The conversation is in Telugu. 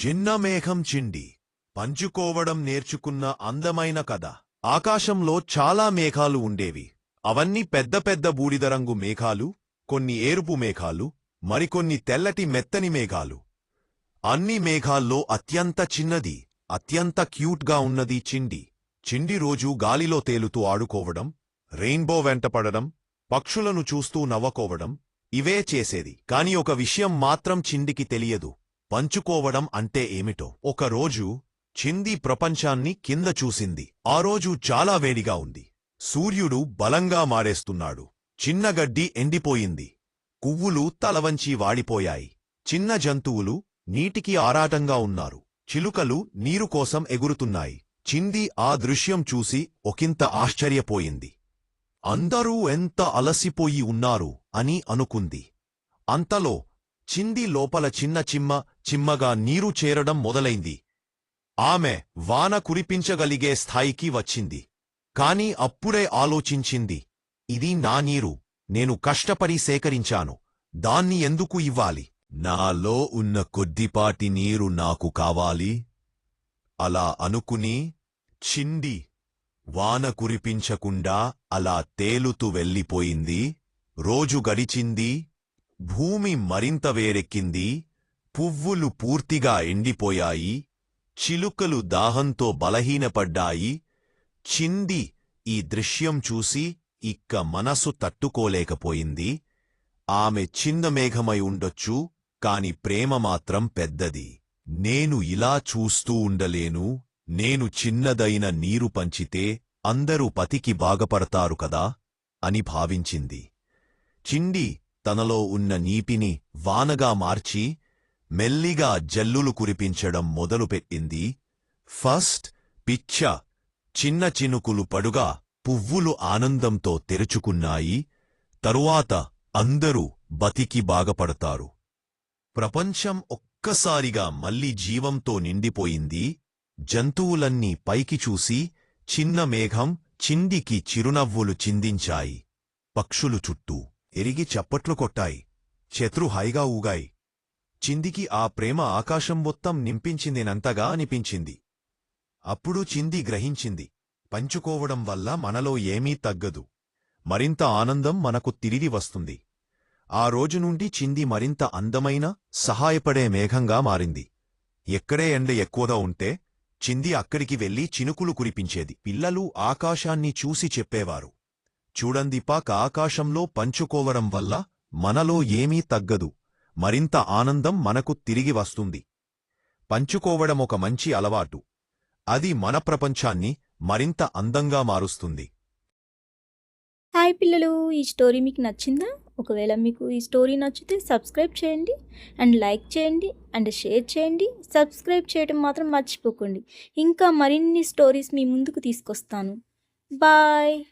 చిన్న మేఘం చిండి పంచుకోవడం నేర్చుకున్న అందమైన కథ. ఆకాశంలో చాలా మేఘాలు ఉండేవి. అవన్నీ పెద్ద పెద్ద బూడిద రంగు మేఘాలు కొన్ని ఏరుపు మేఘాలు మరికొన్ని తెల్లటి మెత్తని మేఘాలు. అన్ని మేఘాల్లో అత్యంత చిన్నది అత్యంత క్యూట్గా ఉన్నది చిండి. చిండి రోజు గాలిలో తేలుతూ ఆడుకోవడం రెయిన్బో వెంటపడడం పక్షులను చూస్తూ నవ్వకోవడం ఇవే చేసేది. కాని ఒక విషయం మాత్రం చిండికి తెలియదు. పంచుకోవడం అంటే ఏమిటో. ఒకరోజు చింది ప్రపంచాన్ని కింద చూసింది. ఆ రోజు చాలా వేడిగా ఉంది. సూర్యుడు బలంగా మారేస్తున్నాడు. చిన్న గడ్డి ఎండిపోయింది. కువ్వులు తలవంచి వాడిపోయాయి. చిన్న జంతువులు నీటికి ఆరాటంగా ఉన్నారు. చిలుకలు నీరు కోసం ఎగురుతున్నాయి. చింది ఆ దృశ్యం చూసి ఒకంత ఆశ్చర్యపోయింది. అందరూ ఎంత అలసిపోయి ఉన్నారు అని అనుకుంది. అంతలో చింది లోపల చిన్న చిమ్మ చిమ్మగా నీరు చేరడం మొదలైంది. ఆమె వాన కురిపించగలిగే స్థాయికి వచ్చింది. కాని అప్పుడే ఆలోచించింది ఇది నా నీరు నేను కష్టపడి సేకరించాను దాన్ని ఎందుకు ఇవ్వాలి? నాలో ఉన్న కొద్దిపాటి నీరు నాకు కావాలి అలా అనుకుని చింది వాన కురిపించకుండా అలా తేలుతూ వెళ్ళిపోయింది. రోజు గడిచింది భూమి మరింత వేరెక్కింది. పువ్వులు పూర్తిగా ఎండిపోయాయి చిలుకలు దాహంతో బలహీనపడ్డాయి. చింది ఈ దృశ్యం చూసి ఇక్క మనసు తట్టుకోలేకపోయింది. ఆమె చిన్న మేఘమై ఉండొచ్చు కాని ప్రేమ మాత్రం పెద్దది. నేను ఇలా చూస్తూ ఉండలేను నేను చిన్నదైన నీరు పంచితే అందరూ పతికి బాగపడతారు కదా అని భావించింది. చిండి తనలో ఉన్న నీపిని వానగా మార్చి మెల్లిగా జల్లులు కురిపించడం మొదలుపెట్టింది. ఫస్ట్ పిచ్చ చిన్న చినుకులు పడుగా పువ్వులు ఆనందంతో తెరుచుకున్నాయి. తరువాత అందరూ బతికి బాగపడతారు. ప్రపంచం ఒక్కసారిగా మళ్ళీ జీవంతో నిండిపోయింది. జంతువులన్నీ పైకి చూసి చిన్న మేఘం చిండికి చిరునవ్వులు చిందించాయి. పక్షులు చుట్టూ ఎరిగి చప్పట్లు కొట్టాయి. చెత్రు హాయిగా ఊగాయి. చిందికి ఆ ప్రేమ ఆకాశం మొత్తం నింపించిందినంతగా అనిపించింది. అప్పుడు చింది గ్రహించింది. పంచుకోవడం వల్ల మనలో ఏమీ తగ్గదు. మరింత ఆనందం మనకు తిరిగి వస్తుంది. ఆ రోజు నుండి చింది మరింత అందమైన సహాయపడే మేఘంగా మారింది. ఎక్కడే ఎండ ఎక్కువగా ఉంటే చింది అక్కడికి వెళ్ళి చినుకులు కురిపించేది. పిల్లలు ఆకాశాన్ని చూసి చెప్పేవారు. చూడండి పాక ఆకాశంలో పంచుకోవడం వల్ల మనలో ఏమీ తగ్గదు. మరింత ఆనందం మనకు తిరిగి వస్తుంది. పంచుకోవడం ఒక మంచి అలవాటు. అది మన ప్రపంచాన్ని మరింత అందంగా మారుస్తుంది. హాయ్ పిల్లలు ఈ స్టోరీ మీకు నచ్చిందా? ఒకవేళ మీకు ఈ స్టోరీ నచ్చితే సబ్స్క్రైబ్ చేయండి అండ్ లైక్ చేయండి అండ్ షేర్ చేయండి. సబ్స్క్రైబ్ చేయడం మాత్రం మర్చిపోకండి. ఇంకా మరిన్ని స్టోరీస్ మీ ముందుకు తీసుకొస్తాను. బాయ్!